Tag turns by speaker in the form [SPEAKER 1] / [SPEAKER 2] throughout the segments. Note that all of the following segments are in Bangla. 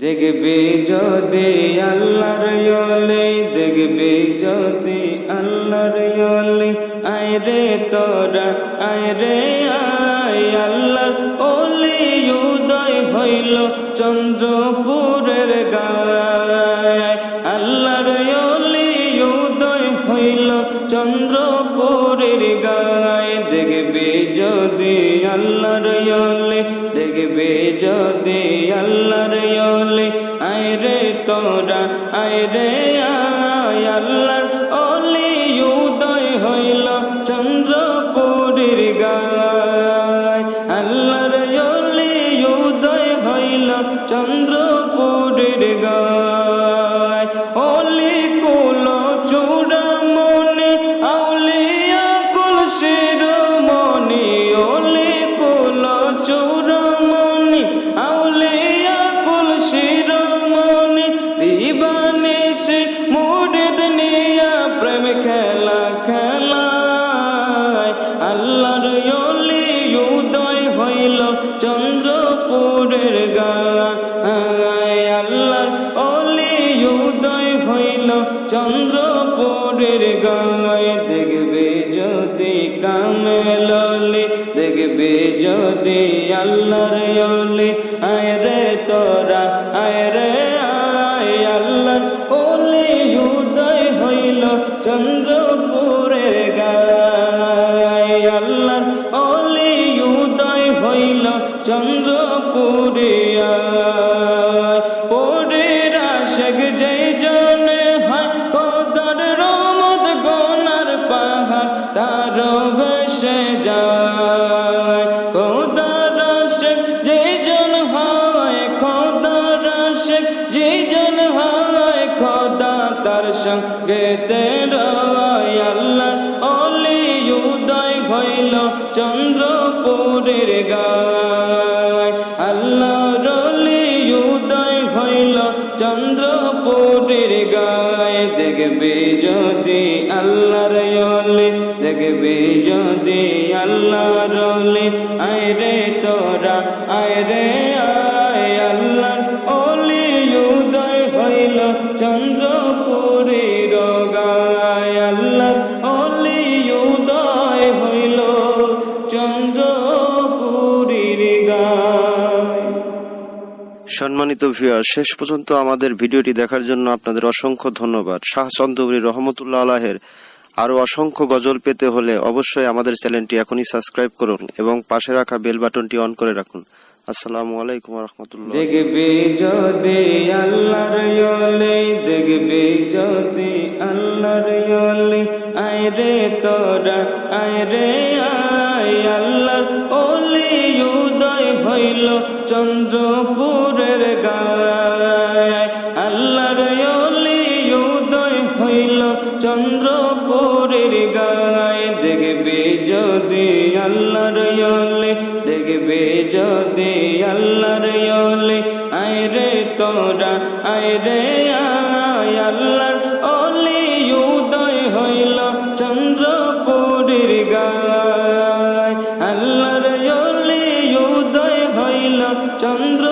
[SPEAKER 1] দেখবি যদি আল্লাহর ইয়লি, দেখবি যদি আল্লাহর ইয়লি, আয় রে তোরা, আয় রে আয় আল্লাহর ওলি, উদয় হইল চন্দ্রপুরের গায়। আয় রে তোরা আয় রে আয় অলি উদয় হইল চন্দ্রপুরীর গায় হইল চন্দ্রপুরের গায় দেখবে যদি কামেললি দেখবে যদি আল্লাহর আয় রে তোরা আয় রে তার সঙ্গে তেরয় আল্লাহ। অলি উদয় হইল চন্দ্রপুরের গায়। আল্লাহ রলি উদয় হইল চন্দ্রপুরের গায়। দেখবে যদি আল্লাহর অলি, দেখবে যদি আল্লাহ রলি আয় রে তোরা, আয় রে, আয় আল্লাহর অলি উদয় হইল
[SPEAKER 2] সম্মানিত ভিউয়ার শেষ পর্যন্ত আমাদের ভিডিওটি দেখার জন্য আপনাদের অসংখ্য ধন্যবাদ। শাহ চন্দ্রবরী রহমতুল্লাহ আলাহের আরও অসংখ্য গজল পেতে হলে অবশ্যই আমাদের চ্যানেলটি এখনই সাবস্ক্রাইব করুন এবং পাশে রাখা বেল বাটনটি অন করে রাখুন। আসসালামু আলাইকুম রহমতুল্লাহ
[SPEAKER 1] দেখবি যদি আল্লাহর ইয়লি, দেখবি যদি আল্লাহর ইয়লি, আয় রে তোরা, আয় রে আল্লাহর অলি উদয় হইল চন্দ্রপুরের গায়। আল্লাহর অলি উদয় হইল চন্দ্রপুরের গায়। দেখবি যদি আল্লাহর ইয়লি দেখবে যদি আল্লাহর ওলি। আইরে তোরা আইরে আয় আল্লাহর অলি উদয় হইল চন্দ্রপুরীর গায়। আল্লাহর ওলি উদয় হইল চন্দ্রপুরীর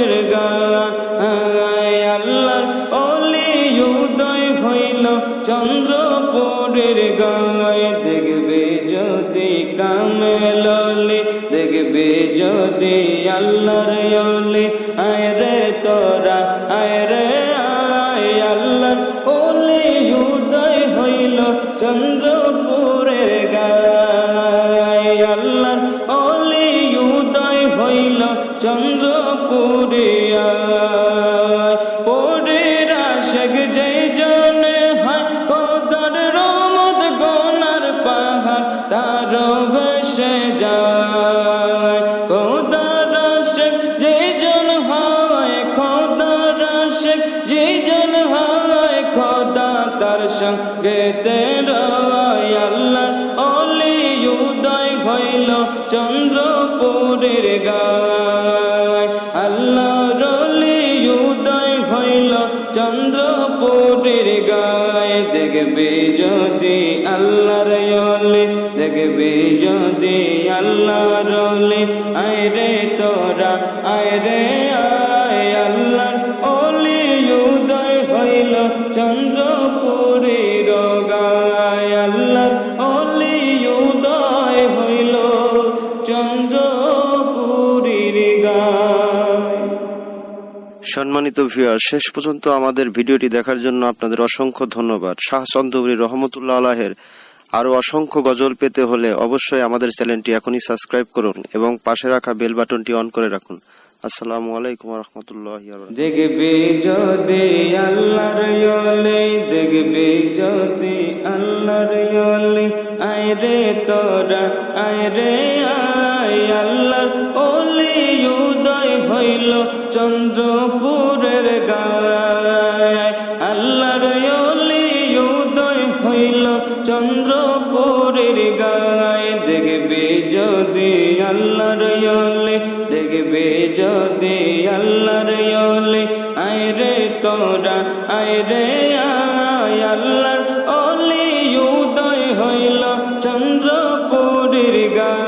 [SPEAKER 1] চন্দ্রপুরের গায় অলি, উদয় হইল চন্দ্রপুরের গায় দেখবে যদি কামেললি দেখবে যদি আল্লাহর অলি। আয় রে তোরা, আয় রে আয় আল্লাহর অলি, উদয় হইল চন্দ্রপুরের হইল চন্দ্রপুরিয়া চন্দ্রপুরের গায়। আল্লাহ রলি উদয় হইল চন্দ্রপুরের গায়। দেখবে যদি আল্লাহর অলি, দেখবে যদি আল্লাহর অলি। আয় রে তোরা, আয় রে আয়। আল্লাহর অলি উদয় হইল চন্দ্রপুরের গায়।
[SPEAKER 2] সম্মানিত ভিউয়ার শেষ পর্যন্ত আমাদের ভিডিওটি দেখার জন্য আপনাদের অসংখ্য ধন্যবাদ। শাহ চন্দ্রবরী রহমতুল্লাহ আলাহের আরও অসংখ্য গজল পেতে হলে অবশ্যই আমাদের চ্যানেলটি এখনই সাবস্ক্রাইব করুন এবং পাশে রাখা বেল বাটনটি অন করে রাখুন। আসসালামু আলাইকুম রহমতুল্লাহ
[SPEAKER 1] দেখবি যদি আল্লাহর ইয়লে যদি আল্লাহর আয় রে তোরা, আয় রে আয় আল্লাহর হইল চন্দ্রপুরের গায়। আল্লাহর ওলি উদয় হইল চন্দ্রপুরের গায়। দেখবি যদি আল্লাহর ইয়লে দেখবে যদি আল্লাহর ইয়লে আয় রে তোরা, আয় রে আল্লাহর অলি উদয় হইল চন্দ্রপুরীর গায়।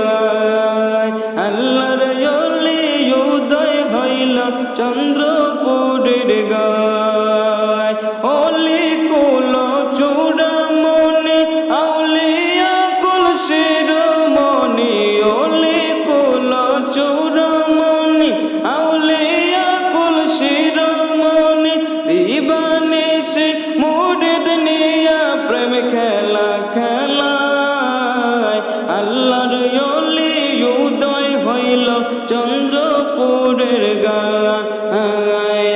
[SPEAKER 1] চন্দ্রপুরের গায়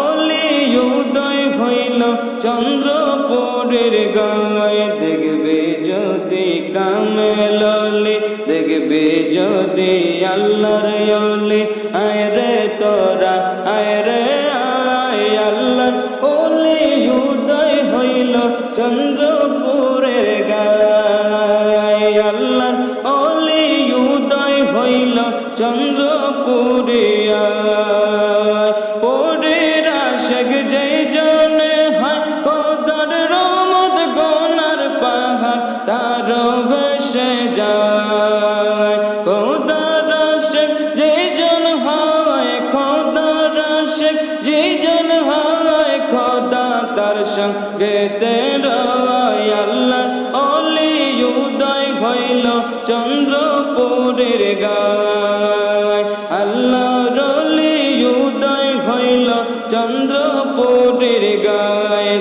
[SPEAKER 1] অলি উদয় হইল। চন্দ্রপুরের গায় দেখবে যদি কামেললি দেখবে যদি আল্লাহর অলি। আয় রে তোরা, আয় রে আয় আল্লাহর অলি উদয় হইল। চন্দ্রপুরের সঙ্গে রয় আল্লাহ অলি উদয় হইল চন্দ্রপুরের গায়। হইল চন্দ্রপুরের গায়